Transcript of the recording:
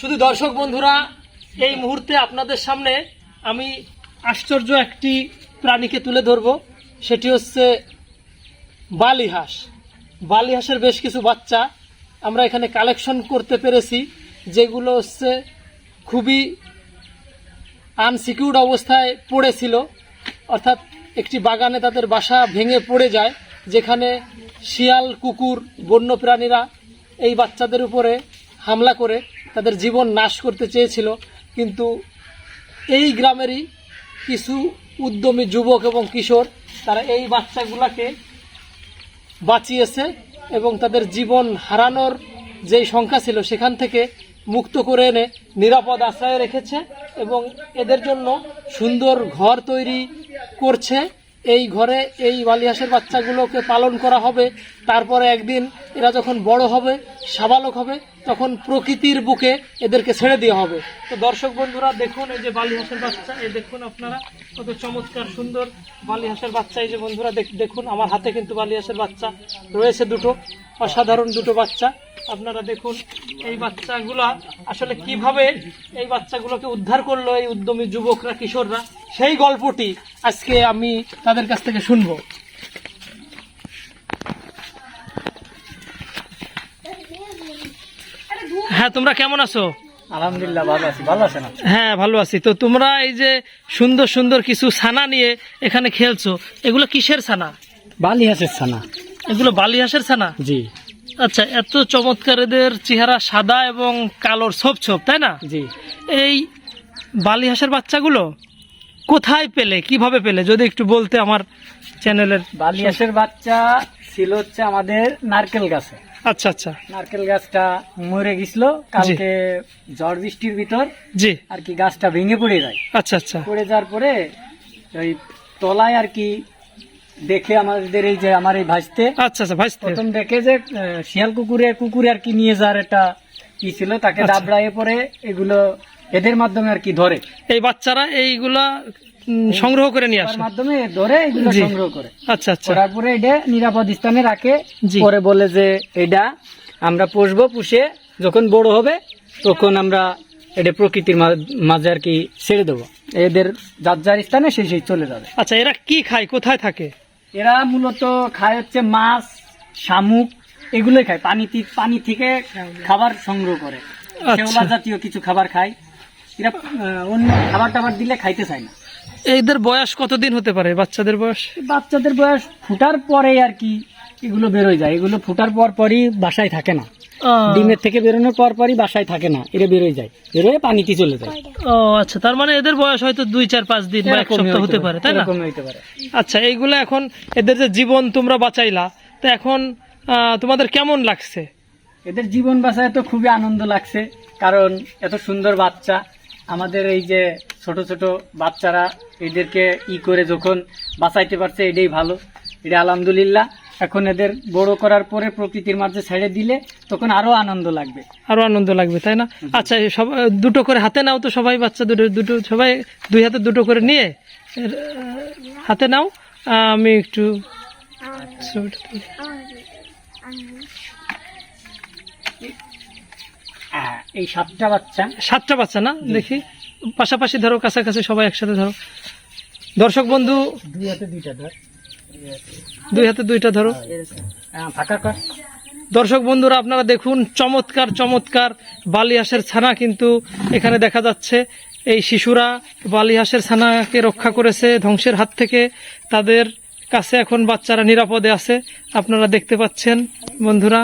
শুধু দর্শক বন্ধুরা, এই মুহূর্তে আপনাদের সামনে আমি আশ্চর্য একটি প্রাণীকে তুলে ধরব। সেটি হচ্ছে বালি হাঁস বালি হাঁসের বেশ কিছু বাচ্চা আমরা এখানে কালেকশন করতে পেরেছি, যেগুলো হচ্ছে খুবই আনসিকিউর্ড অবস্থায় পড়েছিল। অর্থাৎ একটি বাগানে তাদের বাসা ভেঙে পড়ে যায়, যেখানে শিয়াল, কুকুর, বন্য প্রাণীরা এই বাচ্চাদের উপরে হামলা করে তাদের জীবন নাশ করতে চেয়েছিল, কিন্তু এই গ্রামেরই কিছু উদ্যমী যুবক এবং কিশোর, তারা এই বাচ্চাগুলাকে বাঁচিয়েছে এবং তাদের জীবন হারানোর যেই সংখ্যা ছিল সেখান থেকে মুক্ত করে এনে নিরাপদ আশ্রয়ে রেখেছে এবং এদের জন্য সুন্দর ঘর তৈরি করছে। এই ঘরে এই বালিহাসের বাচ্চাগুলোকে পালন করা হবে। তারপরে একদিন এরা যখন বড় হবে, সাবালক হবে, তখন প্রকৃতির বুকে এদেরকে ছেড়ে দেওয়া হবে। তো দর্শক বন্ধুরা, দেখুন এই যে বালিহাসের বাচ্চা, এই দেখুন আপনারা কত চমৎকার সুন্দর বালিহাসের বাচ্চা। এই যে বন্ধুরা, দেখ- দেখুন, আমার হাতে কিন্তু বালিহাসের বাচ্চা রয়েছে দুটো, অসাধারণ দুটো বাচ্চা। আপনারা দেখুন এই বাচ্চাগুলা আসলে কীভাবে এই বাচ্চাগুলোকে উদ্ধার করল এই উদ্যমী যুবকরা কিশোররা? সেই গল্পটি আজকে আমি তাদের কাছ থেকে শুনব। হ্যাঁ তোমরা কেমন আছো? আলহামদুলিল্লাহ ভালো আছি। ভালো আছেন? হ্যাঁ ভালো আছি। তো তোমরা এই যে সুন্দর সুন্দর কিছু ছানা নিয়ে এখানে খেলছো এগুলো কিসের ছানা? বালি হাঁসের ছানা। এগুলো বালিহাসের ছানা? জি। আচ্ছা এত চমৎকার এদের চেহারা সাদা এবং কালোর ছোপ ছোপ তাই না? জি। এই বালিহাসের বাচ্চাগুলো কোথায় পেলে? কীভাবে পেলে? যদি একটু বলতে আমার চ্যানেলের বালি হাঁসের বাচ্চা ছিল হচ্ছে আমাদের নারকেল গাছে। আচ্ছা আচ্ছা। নারকেল গাছটা মরে গেছিল কালকে ঝড় বৃষ্টির ভিতর জি। আর কি গাছটা ভেঙে পড়ে যায়। আচ্ছা আচ্ছা। পড়ে যাওয়ার পরে ওই তলায় আর কি দেখে আমাদের এই যে আমার এই ভাজতে আচ্ছা আচ্ছা ভাইস্তে। প্রথম দেখে যে শিয়াল কুকুরে কুকুরে আর কি নিয়ে যাওয়ার একটা কি ছিল তাকে আচ্ছা। দাবড়াইয়ে পরে এগুলো এদের মাধ্যমে আর কি ধরে। এই বাচ্চারা এইগুলা সংগ্রহ করে নিয়ে আসে? মাধ্যমে ধরে এগুলো সংগ্রহ করে। আচ্ছা আচ্ছা। করার পরে এটা নিরাপদ স্থানে রাখে। পরে বলে যে এটা আমরা পুষবো পুষে যখন বড় হবে তখন আমরা এটা প্রকৃতির মাঝে আর কি ছেড়ে দেবো। এদের যার যার স্থানে সে সেই চলে যাবে। আচ্ছা এরা কি খায়? কোথায় থাকে? এরা মূলত খায় হচ্ছে মাছ শামুক এগুলোই খায়। পানি পানি থেকে খাবার সংগ্রহ করে। আচ্ছা। শেওলা জাতীয় কিছু খাবার খায়। এরা অন্য খাবার টাবার দিলে খাইতে চায় না। এদের বয়স কতদিন হতে পারে? বাচ্চাদের বয়স? বাচ্চাদের বয়স ফুটার পরে আর কি এগুলো বেরোয় যায়। এগুলো ফুটার পর পরই বাসায় থাকে না। ডিমের থেকে বেরোনোর পর পরই বাসায় থাকে না এরা বেরোয় যায়। বেরোয় পানিতে চলে যায়। ও আচ্ছা তার মানে এদের বয়স হয়তো দুই চার পাঁচ দিন বা এক সপ্তাহ হতে পারে তাই না? হতে পারে। আচ্ছা এইগুলো এখন এদের যে জীবন তোমরা বাঁচাইলা তো এখন তোমাদের কেমন লাগছে? এদের জীবন বাঁচায় তো খুবই আনন্দ লাগছে কারণ এত সুন্দর বাচ্চা। আমাদের এই যে ছোট ছোট বাচ্চারা এদেরকে ই করে যখন বাঁচাইতে পারছে এটাই ভালো। এটা আলহামদুলিল্লাহ। এখন এদের বড় করার পরে প্রকৃতির মাঝে ছেড়ে দিলে তখন আরও আনন্দ লাগবে। আরও আনন্দ লাগবে তাই না? আচ্ছা এই সব দুটো করে হাতে নাও তো সবাই বাচ্চা দুটো দুটো সবাই দুই হাতে দুটো করে নিয়ে হাতে নাও। আমি একটু। এই সাতটা বাচ্চা। সাতটা বাচ্চা না? দেখি। পাশাপাশি ধরো কাছাকাছি সবাই একসাথে ধরো। দর্শক বন্ধু দুই হাতে দুইটা ধর। দুই হাতে দুইটা ধরো। ফাঁকা কর। দর্শক বন্ধুরা আপনারা দেখুন চমৎকার চমৎকার বালিহাঁসের ছানা কিন্তু এখানে দেখা যাচ্ছে। এই শিশুরা বালিহাঁসের ছানাকে রক্ষা করেছে ধ্বংসের হাত থেকে। তাদের কাছে এখন বাচ্চারা নিরাপদে আছে। আপনারা দেখতে পাচ্ছেন বন্ধুরা।